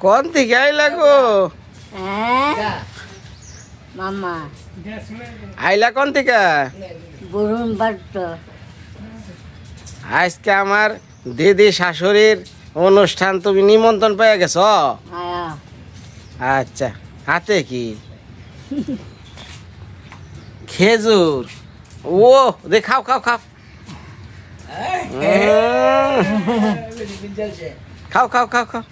কোন থেকে আইলা গো? হ্যাঁ? মামা আইলা কোন থেকে? বরুণ আজকে আমার দিদি শাশুড়ির অনুষ্ঠান তুমি নিমন্ত্রণ পেয়ে গেছ? আচ্ছা হাতে কি? খেজুর। ও দে খাও খাও খাও। খাও খাও খাও খাও।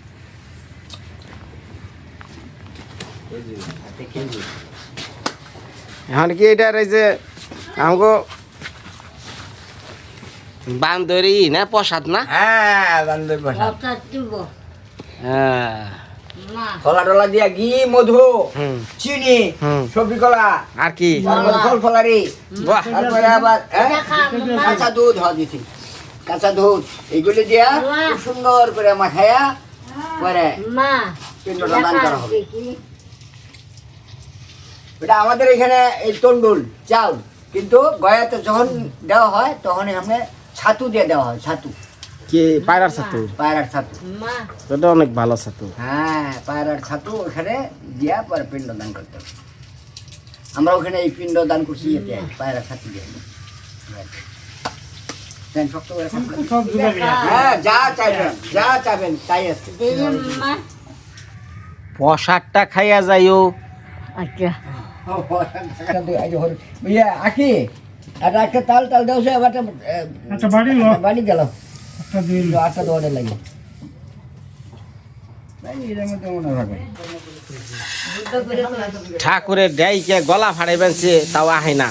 এখন কি এটা যে আমাকে বান্দরি না প্রসাদ না? হ্যাঁ কথা তুব হ্যাঁ। কলা টলা দিয়া ঘি মধু চিনি সবজি কলা আর কি? ফল ফলারি তারপরে আবার হ্যাঁ, এটা কাঁচা দুধ হওয়া দিছি। কাঁচা দুধ এইগুলি দিয়া সুন্দর করে মাখায়া পরে পিণ্ডটা দান করা হবে। এটা আমাদের এখানে এই তন্ডুল চাল। কিন্তু গয়াতে যখন দেওয়া হয় তখন এখানে ছাতু দিয়ে দেওয়া হয় ছাতু। কি পায়রার ছাতু? পায়রার ছাতু। মা। ওটা অনেক ভালো ছাতু। হ্যাঁ পায়রার ছাতু ওখানে দিয়া পরে পিণ্ড দান করতে হবে। আমরা ওখানে এই পিণ্ড দান করছি এতে পায়রার ছাতু দিয়ে। হ্যাঁ যা চাইবেন যা চাইবেন তাই আছে। দেখি প্রসাদটা খাইয়া যাইও। আচ্ছা। ইয়ে আকি আর একটা তাল তাল দেওয়া একটা বাড়ি গেল। আটটা লাগে। মনে ঠাকুরের ডাইকে গলা ফাড়াইবেন সে তাও আহে না।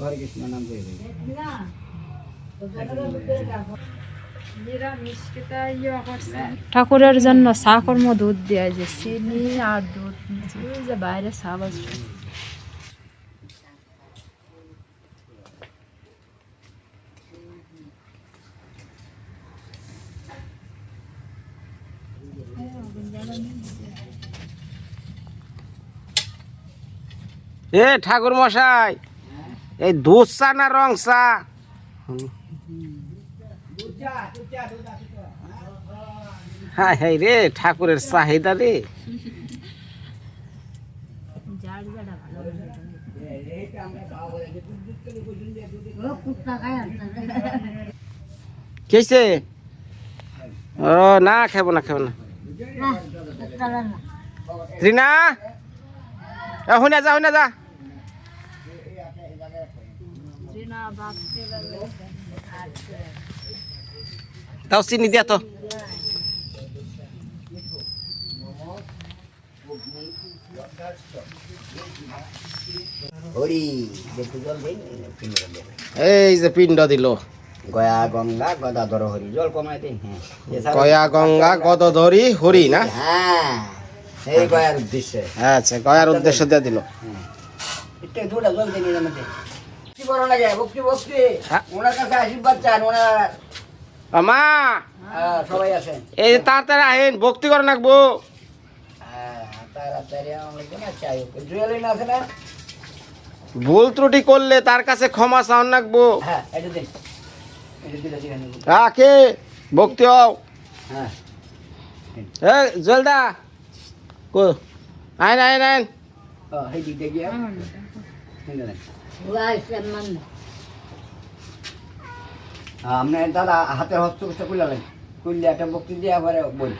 হরে কৃষ্ণ নাম ঠাকুরের জন্য চা কর্ম দুধ দেওয়া যে চিনি আর দুধ যে বাইরে চা বাজছে। এ ঠাকুর মশাই এই দুধ চা না রং চা হ্যাঁ হ্যাঁ রে ঠাকুরের চাহিদা রে। কেছে? ও না খাব না খাব না। ত্রিনা এ শুনে যা শুনে যা। তাও চিনি দিয়া তো। এই যে পিণ্ড দিল। গয়া গঙ্গা গদাধর হরি জল হ্যাঁ। গয়া গঙ্গা গদধরি হরি না? হ্যাঁ এই গয়ার উদ্দেশ্যে। আচ্ছা গয়ার উদ্দেশ্য দিয়ে দিল। একটু জল দিন এর মধ্যে কি বড় লাগে ভক্তি ভক্তি। হ্যাঁ। ওনার কাছে আশীর্বাদ চান ওনার আমা আহ, সবাই আছেন এই যে তাড়াতাড়ি আহেন ভক্তি করে রাখব হ্যাঁ তাড়াতাড়ি আমার জন্য চাই। জুয়েলারি না আছে না? ভুল ত্রুটি করলে তার কাছে ক্ষমা চাওয়ান হ্যাঁ দিলেন রাখে ভক্তি হও। হ্যাঁ। এ জলদা কো আইন আইন আইন ও এই দিক দিয়ে গিয়া দিলেন ওয়াই সম্মান আপনি দাদা হাতের হস্তকষ্ট করলেন করলে একটা বক্তি দিয়ে আবার বই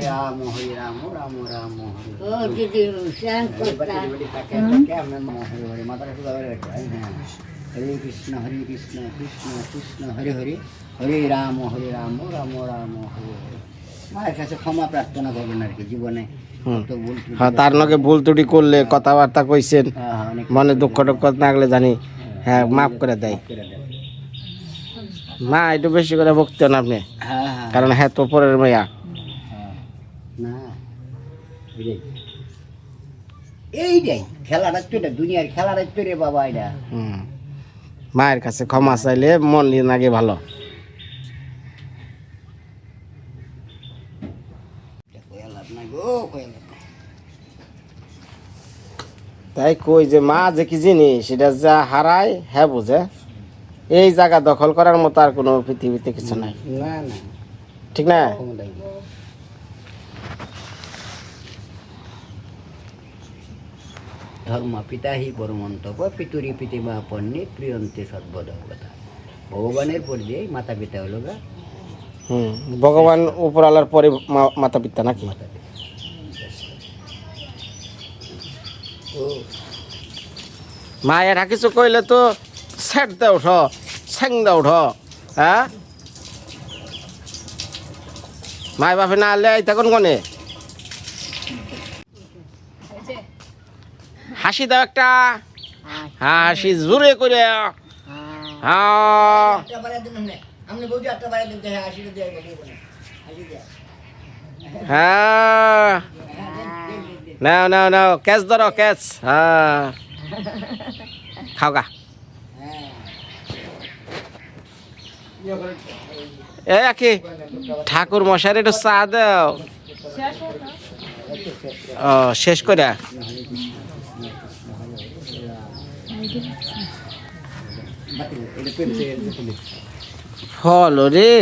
রাম হরে রাম রাম রাম হরে রাখো হ্যাঁ। হরে কৃষ্ণ হরে কৃষ্ণ কৃষ্ণ কৃষ্ণ হরে হরে। হরে রাম হরে রাম রাম রাম হরে হরে। মায়ের কাছে ক্ষমা প্রার্থনা করবেন আর কি জীবনে। হ্যাঁ তার নকে ভুল ত্রুটি করলে কথাবার্তা কইছেন হ্যাঁ, হ্যাঁ, মনে দুঃখ টুক্ষ না লাগলে জানি। হ্যাঁ মাফ করে দেয়। মা একটু বেশি করে বকতেন আপনি। হ্যাঁ হ্যাঁ। কারণ হ্যাঁ তো পরের মেয়া। না এইটাই। খেলাটা তো দুনিয়ার খেলাটা রে বাবা এটা। মায়ের কাছে ক্ষমা চাইলে মন নিয়ে ভালো এটা কইয়া লাভ নাই গো কইয়া লাভ নাই। তাই কই যে মা যে কি জিনিস সেটা যা হারায় হ্যাঁ বুঝে? এই জায়গা দখল করার মতো আর কোনো পৃথিবীতে কিছু নাই। ঠিক না? ধর্ম পিতা হি পরমন্তব পিতুরি পিতিমা পণ্যে প্রিয়ন্তে সর্বদা ভগবানের পর্যায়ে মাতা পিতা হলো গা। হুম ভগবান উপরালার পরে মাতা পিতা নাকি? মাতা পিতা ও মা এরা কিছু কইলে তো সেট দে উঠ স্যাং দে উঠ হ্যাঁ মায় বাপে না আলে আইতা কোন কোনে? হাসি দাও একটা। হাসি জোরে করে হ্যাঁ। হ্যাঁ আশি দিয়ে গেলি বলে আশি দিয়ে হ্যাঁ নাও নাও নাও ক্যাচ ধরো ক্যাচ। হ্যাঁ। খাও গা এ কি ঠাকুর মশাই একটু চা দাও। ও শেষ করে। ফল রে।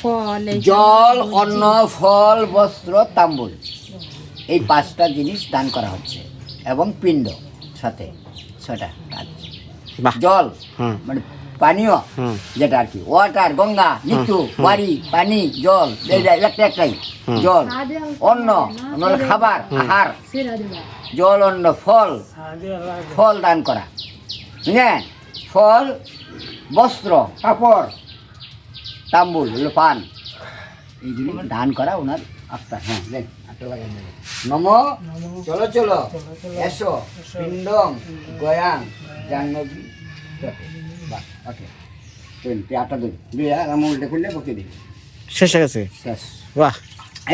ফল জল অন্ন ফল বস্ত্র তাম্বুল। এই পাঁচটা জিনিস দান করা হচ্ছে। এবং পিণ্ড সাথে ছটা কাজ। জল মানে পানীয় যেটা আর কি ওয়াটার গঙ্গা নিত্যু হুম। বাড়ি পানি জল একটা একটাই। জল অন্ন নলে খাবার আহার। জল অন্ন ফল ফল দান করা। বুঝলেন ফল বস্ত্র কাপড় তাম্বুল হলো পান। এইগুলি দান করা ওনার আত্মা। হ্যাঁ আত্মা লাগাই। নম। চলো চলো। এসো। পিণ্ডম গয়াং জাহ্নবী। তটে। বাহ ওকে তুই আটটা দিন দুই রাম উল্টে খুললে বকে দিবি। শেষ হয়ে গেছে? শেষ। বাহ।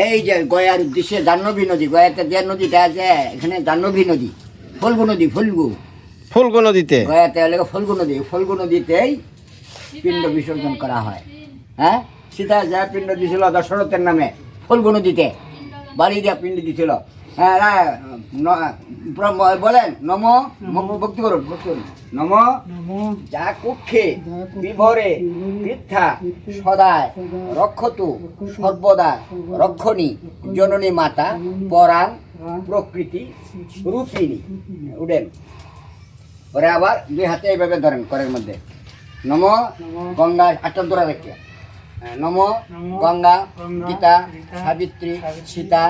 এই যে গয়ার উদ্দেশ্যে জাহ্নবী নদী গয়াতে যে নদীটা আছে এখানে জাহ্নবী নদী। ফল্গু নদী ফল্গু। ফুল কোনো দিতে গয়াতে হলে ফল্গু নদী। ফল্গু নদীতেই পিণ্ড বিসর্জন করা হয়। হ্যাঁ? সীতা যা পিণ্ড দিছিল দশরথের নামে ফল্গু নদীতে। বাড়ি দিয়া পিণ্ড দিছিল। হ্যাঁ বলেন নম ভক্তি করুন ভক্তি করুন। নম যা কুক্ষে বিভরে বৃদ্ধা সদায় রক্ষতু সর্বদা রক্ষণী জননী মাতা পরাণ প্রকৃতি রূপিণী। উডেন পরে আবার দুই হাতে এইভাবে ধরেন করের মধ্যে। নম গঙ্গা আটটা দোড়া রেখে। নম গঙ্গা গীতা সাবিত্রী সীতা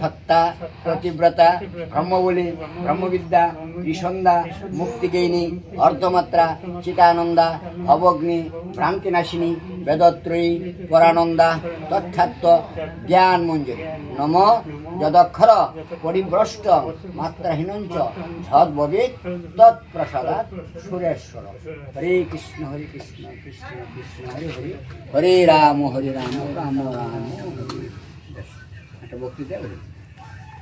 সত্তা প্রতিব্রতা ব্রহ্মবলী ব্রহ্মবিদ্যা ত্রিসন্ধ্যা মুক্তিগেইনী অর্ধমাত্রা চিতানন্দা অবগ্নি ভ্রান্তিনাশিনী বেদত্রয়ী পরানন্দা তথ্যাত্ম জ্ঞান মঞ্জুরি নম যদক্ষর পরিভ্রষ্ট মাত্রাহীনঞ্চ সদ্ভবিত তৎপ্রসাদাৎ সুরেশ্বর। হরে কৃষ্ণ হরে কৃষ্ণ কৃষ্ণ কৃষ্ণ হরে হরে। হরে রাম। হরে রাম রাম রাম হরে হরে। একটা বক্তৃতা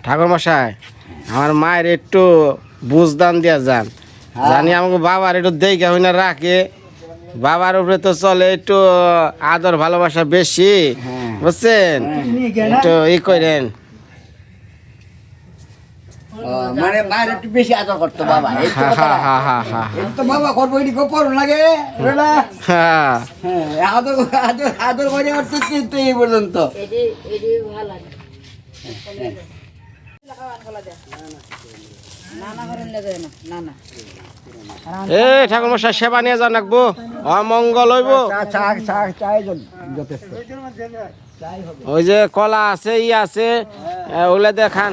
ঠাকুর মশাই আমার মায়ের একটু বুঝদান দিয়া যান হ্যাঁ। জানি আমাকে বাবার একটু দেখে হইনা রাখে বাবার উপরে তো চলে একটু আদর ভালোবাসা বেশি হ্যাঁ। বুঝছেন একটু ই করেন মানে মায়ের একটু বেশি আদর করতো বাবা। এই তো বাবা করব এটি গোপর লাগে। হ্যাঁ হ্যাঁ আদর আদর আদর করে করতে তো এই পর্যন্ত। এ ঠাকুর মশাই সেবা নিয়ে যান রাখব অমঙ্গল হইব। চা চা চা চাই যথেষ্ট। ওই যে কলা আছে ই আছে এ, ওগুলা দেখান।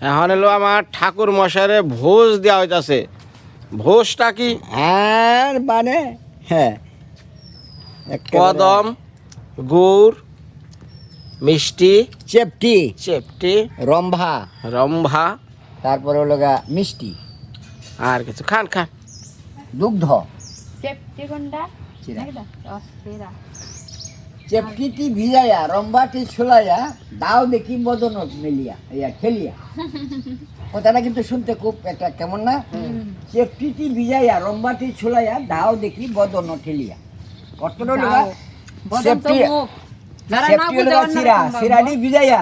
এখন এলো আমার ঠাকুর মশাইরে ভোজ দেওয়া হইতাছে। ভোজটা কি? আর মানে? হ্যাঁ। কদম গুড় মিষ্টি চেপটি। চেপটি রম্ভা। রম্ভা। তারপরে হলো গা মিষ্টি। আর কিছু। খান খান। দুগ্ধ। সেফটি কোনটা? চেপটিটি ভিজাইয়া রম্বাটি ছুলাইয়া দাও দেখি বদন মেলিয়া ইয়া ঠেলিয়া কথাটা কিন্তু শুনতে খুব একটা কেমন না? চেপটিটি ভিজাইয়া রম্বাটি ছুলাইয়া দাও দেখি বদন ঠেলিয়া ভিজাইয়া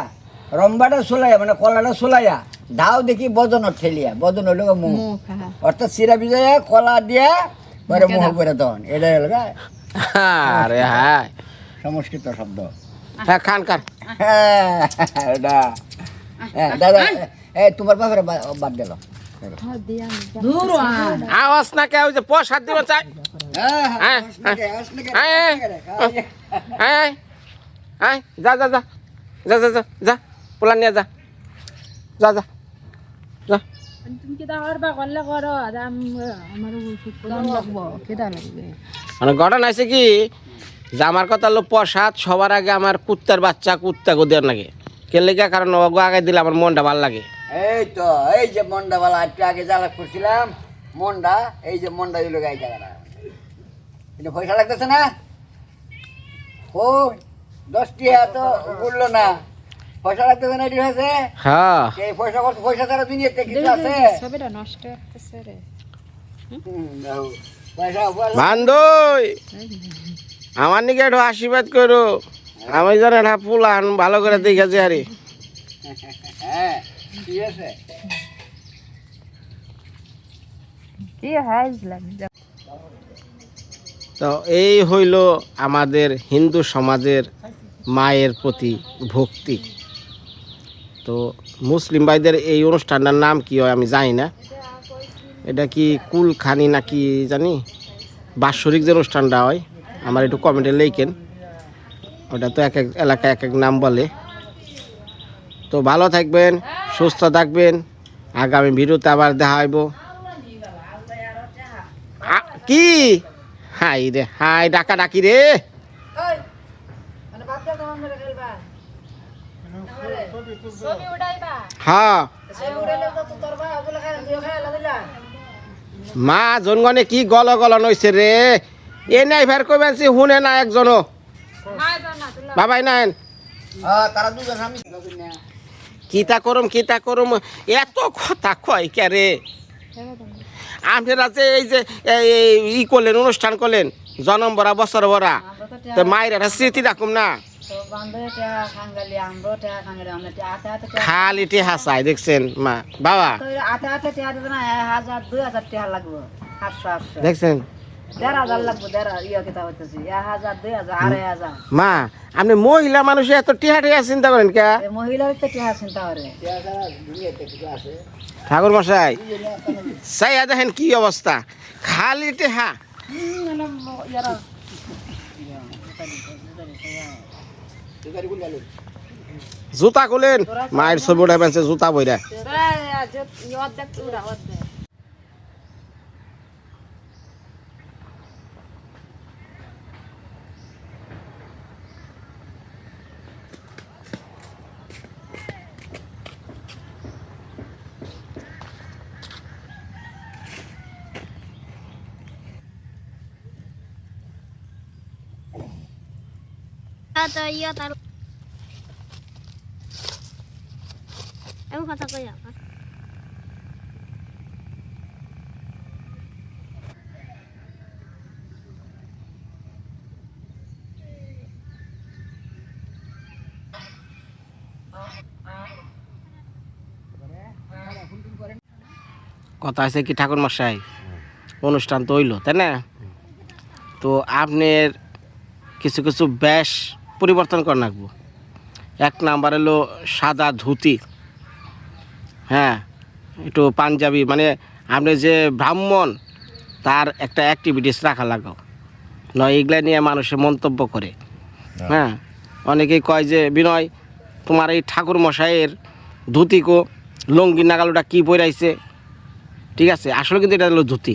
রম্বাটা সোলাইয়া মানে কলাটা সোলাইয়া দাও দেখি বদন ঠেলিয়া বদন হলো গা মুখ। মুখ হ্যাঁ। অর্থাৎ চিরা ভিজাইয়া কলা দিয়া পরে মুখ করে তখন এটা হলো আরে হ্যাঁ। সংস্কৃত শব্দ। হ্যাঁ খান খান। হ্যাঁ, হ্যাঁ, দাদা এ তোমার বাপরে বাদ দিয়া আওয়াজ না কেউ যে প্রসাদ দিব চাই যা যা যা। যা যা যা যা পোলা নিয়ে যা। যা যা যা। কি মানে ঘটনা আছে কি? যে আমার কথা হলো প্রসাদ সবার আগে আমার কুত্তার বাচ্চা কুত্তা গো দেওয়ার লাগে কে লেগে কারণ ওগো আগে দিলে আমার মনটা ভালো লাগে। এই তো এই যে মন্ডা বালা একটু আগে জ্বালা করছিলাম মন্ডা এই যে মন্ডা দিল গাই জায়গাটা এটা পয়সা লাগতেছে না? ও দশটি তো বলল না। পয়সা লাগতেছে না এটি হয়েছে? হ্যাঁ। এই পয়সা পয়সা তারা দুনিয়াতে কিছু আছে? সবেটা নষ্ট হতেছে রে। বান্ধই আমার নিকে একটু আশীর্বাদ করো। আমি যেন একটা পুলান ভালো করে দেখেছি আরে। হ্যাঁ তো এই হইল আমাদের হিন্দু সমাজের মায়ের প্রতি ভক্তি। তো মুসলিম ভাইদের এই অনুষ্ঠানটার নাম কি হয় আমি জানি না। এটা কি কুলখানি নাকি জানি? বাৎসরিক যে অনুষ্ঠানটা হয়। আমার একটু কমেন্টে লেখেন। ওটা তো এক এক এলাকায় এক এক নাম বলে। তো ভালো থাকবেন সুস্থ থাকবেন। আগামী ভিডিওতে আবার দেখা হইব। কি? হাই রে হাই ডাকা ডাকি রে। হ্যাঁ। মা জনগণে কি গল গল নইছে রে? এ নাই ফের কইবেন সি শুনে না একজনও। বাবাই নাই হ্যাঁ তারা দুজন আমি। কিতা করম কিতা করম এত কথা কয় কে রে? আপনারা যে এই যে ই করলেন অনুষ্ঠান করলেন জনম ভরা বছর ভরা তো মায়ের একটা স্মৃতি রাখুম না? খালি টেহা চাই দেখছেন মা বাবা। দেখছেন? ইয়ে মা আপনি মহিলা মানুষ এত টিহা টিহা চিন্তা করেন কে? ঠাকুর মশাই চাইয়া দেখেন কি অবস্থা খালি টেহা। জুতা খুলেন মায়ের ছবি উঠে জুতা বইরা। Kaya কথা আছে কি ঠাকুর মশাই? অনুষ্ঠান তো হইল, তাই না? তো আপনার কিছু কিছু বেশ পরিবর্তন করে রাখব এক নাম্বার হলো সাদা ধুতি। হ্যাঁ একটু পাঞ্জাবি মানে আপনি যে ব্রাহ্মণ তার একটা অ্যাক্টিভিটিস রাখা লাগাও। নয় এগুলা নিয়ে মানুষে মন্তব্য করে। হ্যাঁ। অনেকেই কয় যে বিনয় তোমার এই ঠাকুর মশাইয়ের ধুতিকো লঙ্গি নাগালোটা কী পরাইছে? ঠিক আছে আসলে কিন্তু এটা হলো ধুতি।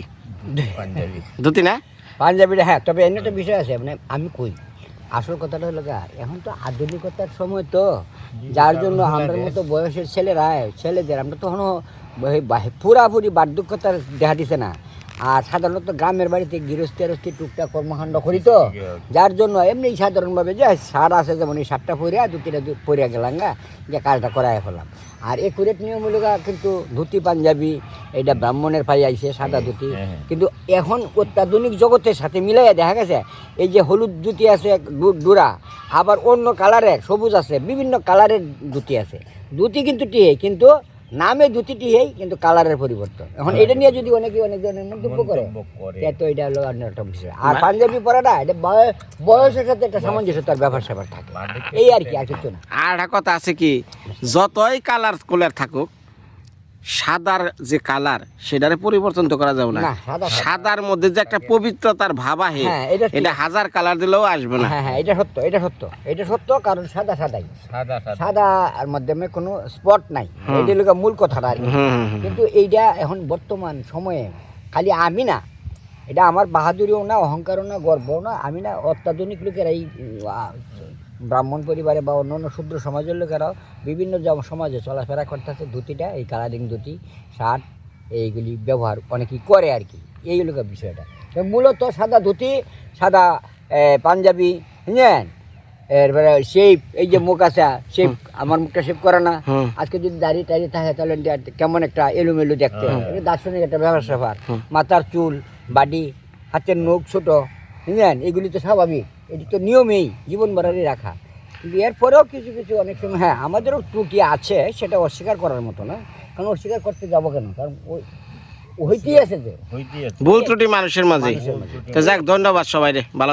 ধুতি না? পাঞ্জাবিটা হ্যাঁ তবে এমনি একটা বিষয় আছে মানে আমি কই আসল কথাটা হলো গা এখন তো আধুনিকতার সময় তো। যার জন্য আমাদের মতো বয়সের ছেলেরা ছেলেদের আমরা তখন পুরাপুরি বার্ধক্যতার দেখা দিছে না। আর সাধারণত গ্রামের বাড়িতে গৃহস্থী আরস্থী টুকটাক কর্মকাণ্ড করি তো। যার জন্য এমনি সাধারণভাবে যে সার আছে যেমন এই সারটা পরিয়া দু তিনটা পরিয়া গেলাম গা যে কাজটা করাই ফেলাম। আর একুরেট নিয়ম হলো কিন্তু ধুতি পাঞ্জাবি এটা ব্রাহ্মণের পাই আইছে সাদা ধুতি। কিন্তু এখন অত্যাধুনিক জগতের সাথে মিলাইয়া দেখা গেছে এই যে হলুদ ধুতি আছে ডুরা আবার অন্য কালারের সবুজ আছে বিভিন্ন কালারের ধুতি আছে। ধুতি কিন্তু টিহে কিন্তু নামে ধুতি টিহেই কিন্তু কালারের পরিবর্তন। এখন এটা নিয়ে যদি অনেকে অনেক ধরনের মন্তব্য করে তো এটা হলো অন্য একটা বিষয়। আর পাঞ্জাবি পরাটা এটা বয়- বয়সের সাথে একটা সামঞ্জস্যতার ব্যাপার স্যাপার থাকে। এই আর কি আর কিছু না। আর একটা কথা আছে কি যতই কালার কোলার থাকুক সাদার যে কালার সেটারে পরিবর্তন তো করা যাবে না। না, সাদা সাদা। সাদার মধ্যে যে একটা পবিত্রতার ভাব আহে হ্যাঁ, এটা হাজার কালার দিলেও আসবে না। হ্যাঁ হ্যাঁ এটা সত্য এটা সত্য এটা সত্য কারণ সাদা সাদাই। সাদা আর মাধ্যমে কোনো স্পট নাই। এটা গিয়ে মূল কথাটা আর। কিন্তু এইটা এখন বর্তমান সময়ে খালি আমি না এটা আমার বাহাদুরিও না অহংকারও না গর্বও না আমি না অত্যাধুনিক লোকেরা এই আহ, ব্রাহ্মণ পরিবারে বা অন্য অন্য ক্ষুদ্র সমাজের লোকেরাও বিভিন্ন সমাজে চলাফেরা করতেছে। ধুতিটা এই কালারিং ধুতি শার্ট এইগুলি ব্যবহার অনেকেই করে আর কি। এই হলো বিষয়টা। মূলত সাদা ধুতি সাদা পাঞ্জাবি বুঝলেন এরপরে শেপ এই যে মুখ আছে শেপ আমার মুখটা শেপ করে না। আজকে যদি দাড়ি টাড়ি থাকে তাহলে কেমন একটা এলোমেলো দেখতে দার্শনিক একটা ব্যাপার স্যাপার। মাথার চুল বাডি হাতের নখ ছোট বুঝলেন এগুলি তো স্বাভাবিক। এটি তো নিয়মেই জীবন ভরারই রাখা। কিন্তু এরপরেও কিছু কিছু অনেক সময় হ্যাঁ আমাদেরও ত্রুটি আছে সেটা অস্বীকার করার মতো না। কারণ অস্বীকার করতে যাব কেন? কারণ ওই হইতেই আছে যে। ভুল ত্রুটি মানুষের মাঝে তো যাক ধন্যবাদ সবাই রে ভালো